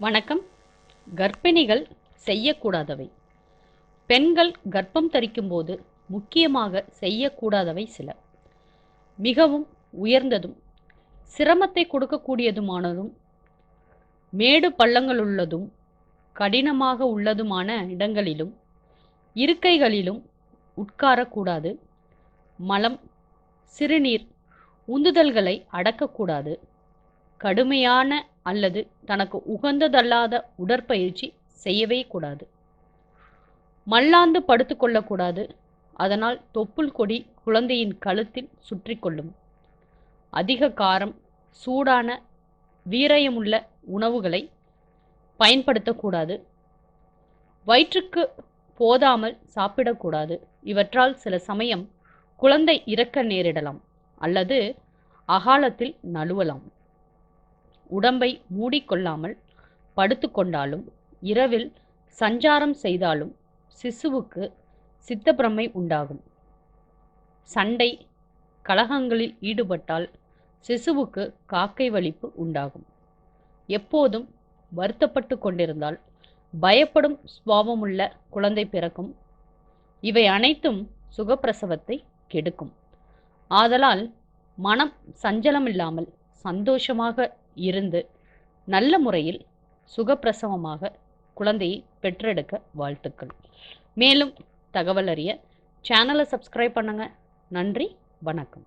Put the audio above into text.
வணக்கம். கர்ப்பிணிகள் செய்யக்கூடாதவை. பெண்கள் கர்ப்பம் தரிக்கும்போது முக்கியமாக செய்யக்கூடாதவை சில. மிகவும் உயர்ந்ததும் சிரமத்தை கொடுக்கக்கூடியதுமானதும் மேடு பள்ளங்களுள்ளதும் கடினமாக உள்ளதுமான இடங்களிலும் இருக்கைகளிலும் உட்காரக்கூடாது. மலம் சிறுநீர் உந்துதல்களை அடக்கக்கூடாது. கடுமையான அல்லது தனக்கு உகந்ததல்லாத உடற்பயிற்சி செய்யவே கூடாது. மல்லாந்து படுத்துக்கொள்ளக்கூடாது அதனால் தொப்புள் கொடி குழந்தையின் கழுத்தில் சுற்றி கொள்ளும். அதிக காரம் சூடான வீரயமுள்ள உணவுகளை பயன்படுத்தக்கூடாது. வயிற்றுக்கு போதாமல் சாப்பிடக்கூடாது. இவற்றால் சில சமயம் குழந்தை இறக்க நேரிடலாம் அல்லது அகாலத்தில் நழுவலாம். உடம்பை மூடிக்கொள்ளாமல் படுத்துக்கொண்டாலும் இரவில் சஞ்சாரம் செய்தாலும் சிசுவுக்கு சித்தப்பிரமை உண்டாகும். சண்டை கலகங்களில் ஈடுபட்டால் சிசுவுக்கு காக்கை வலிப்பு உண்டாகும். எப்போதும் வருத்தப்பட்டு கொண்டிருந்தால் பயப்படும் சுவாபமுள்ள குழந்தை பிறக்கும். இவை அனைத்தும் சுகப்பிரசவத்தை கெடுக்கும். ஆதலால் மனம் சஞ்சலமில்லாமல் சந்தோஷமாக இருந்து நல்ல முறையில் சுகப்பிரசவமாக குழந்தையை பெற்றெடுக்க வாழ்த்துக்கள். மேலும் தகவல் அறிய சேனலை சப்ஸ்கிரைப் பண்ணுங்கள் நன்றி வணக்கம்.